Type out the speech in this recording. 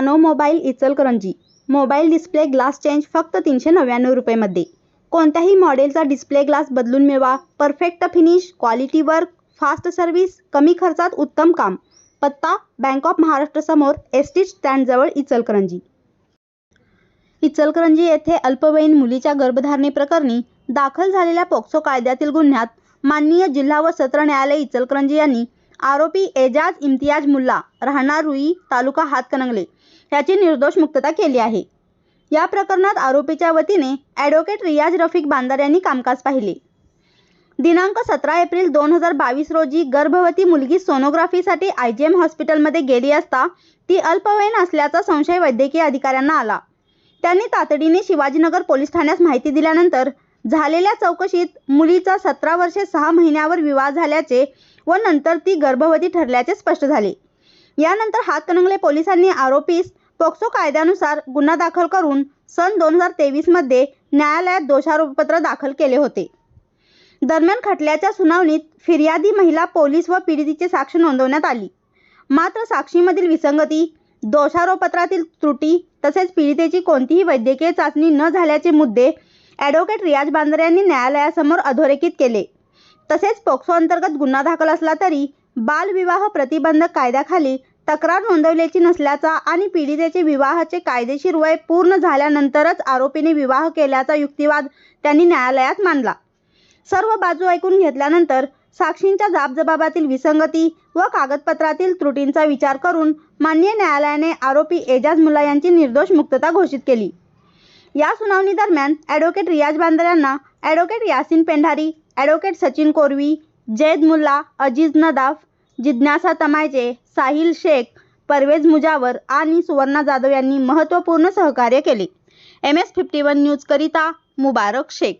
Nano mobile Ichalkaranji. Mobile display glass change फक्त तीनशे नव्याण्णव रुपयेमध्ये. कोणत्याही मॉडेलचा डिस्प्ले ग्लास बदलून मिळवा. Perfect finish quality work fast service कमी खर्चात उत्तम काम. पत्ता बँक ऑफ महाराष्ट्र समोर एस टी स्टँडजवळ इचलकरंजी. इचलकरंजी येथे अल्पवयीन मुलीच्या गर्भधारणेप्रकरणी दाखल झालेल्या पोक्सो कायद्यातील गुन्ह्यात माननीय जिल्हा व सत्र न्यायालय इचलकरंजी यांनी आरोपी एजाज इम्तियाज मुल्ला राहणार रुई तालुका हातकणंगले याची निर्दोष मुक्तता केली आहे. या प्रकरणात आरोपीच्या वतीने ॲडव्होकेट रियाज रफिक बांदार यांनी कामकाज पाहिले. दिनांक सतरा एप्रिल दोन हजार बावीस रोजी गर्भवती मुलगी सोनोग्राफीसाठी आय जी एम हॉस्पिटलमध्ये गेली असता ती अल्पवयीन असल्याचा संशय वैद्यकीय अधिकाऱ्यांना आला. त्यांनी तातडीने शिवाजीनगर पोलीस ठाण्यास माहिती दिल्यानंतर झालेल्या चौकशीत मुलीचा सतरा वर्षे सहा महिन्यावर विवाह झाल्याचे व नंतर ती गर्भवती ठरल्याचे स्पष्ट झाले. यानंतर हातकणंगले पोलिसांनी आरोपीस पोक्सो कायद्यानुसार गुन्हा दाखल करून सन दोन हजार तेवीसमध्ये न्यायालयात दोषारोपपत्र दाखल केले होते. दरम्यान खटल्याच्या सुनावणीत फिर्यादी महिला पोलीस व पीडितीची साक्ष नोंदवण्यात आली. मात्र साक्षीमधील विसंगती दोषारोपपत्रातील त्रुटी तसेच पीडितेची कोणतीही वैद्यकीय चाचणी न झाल्याचे मुद्दे ॲडव्होकेट रियाज बांदर यांनी न्यायालयासमोर अधोरेखित केले. तसेच पोक्सो अंतर्गत गुन्हा दाखल असला तरी बालविवाह प्रतिबंधक कायद्याखाली तक्रार नोंदवल्याची नसल्याचा आणि पीडितेचे विवाहाचे कायदेशीर वय पूर्ण झाल्यानंतरच आरोपीने विवाह केल्याचा युक्तिवाद त्यांनी न्यायालयात मांडला. सर्व बाजू ऐकून घेतल्यानंतर साक्षींच्या जाबजबाबातील विसंगती व कागदपत्रातील त्रुटींचा विचार करून मान्य न्यायालयाने आरोपी एजाज मुल्ला यांची निर्दोष मुक्तता घोषित केली. या सुनावणी दरम्यान ॲडव्होकेट रियाज बांदर यांना ॲडव्होकेट यासिन पेंढारी ॲडव्होकेट सचिन कोरवी जैद मुल्ला अजीज नदाफ जिज्ञासा तमायचे साहिल शेख परवेज मुजावर आणि सुवर्णा जाधव यांनी महत्त्वपूर्ण सहकार्य केले. एम एस फिफ्टी वन न्यूजकरिता मुबारक शेख.